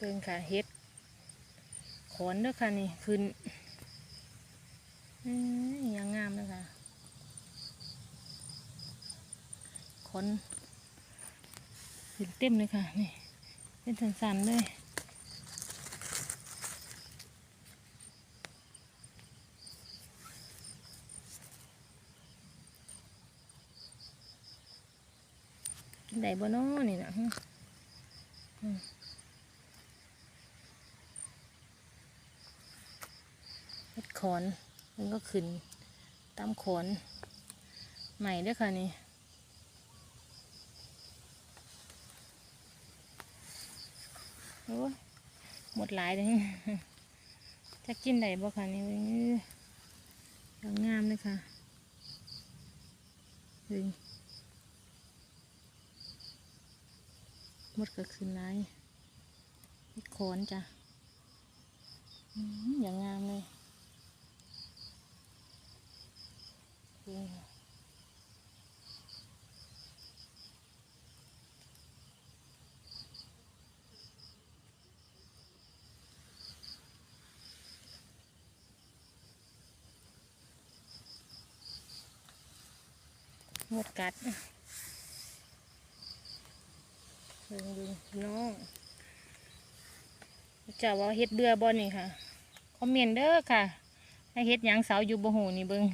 เบิ่งค่ะเฮ็ดขอนด้อค่ะนี่ขึ้นอืมยังงามเลยค่ะขอนขึ้นเต็มเลยค่ะนี่เป็นสันๆเลยกินได้บ่นอนี่นะฮึอืมเฮ็ด ขอนมันก็ขึ้นตามขอนใหม่ด้วยค่ะนี่โอ้หมดหลายเลยจะกินได้บ่ค่ะนี่ยังงามเลยค่ะเฮ้ยหมดก็คือไรเฮ็ดโคนจ้ะอืมอย่างงามเลยนี่ค่ะหมดกัดเบิ่งดูน้องเจ้าว่าเฮ็ดเบื่อบ่นี่ค่ะ คอมเมนต์เด้อค่ะ ให้เฮ็ดหยังสาวอยู่บ่หูนี่เบิ่ง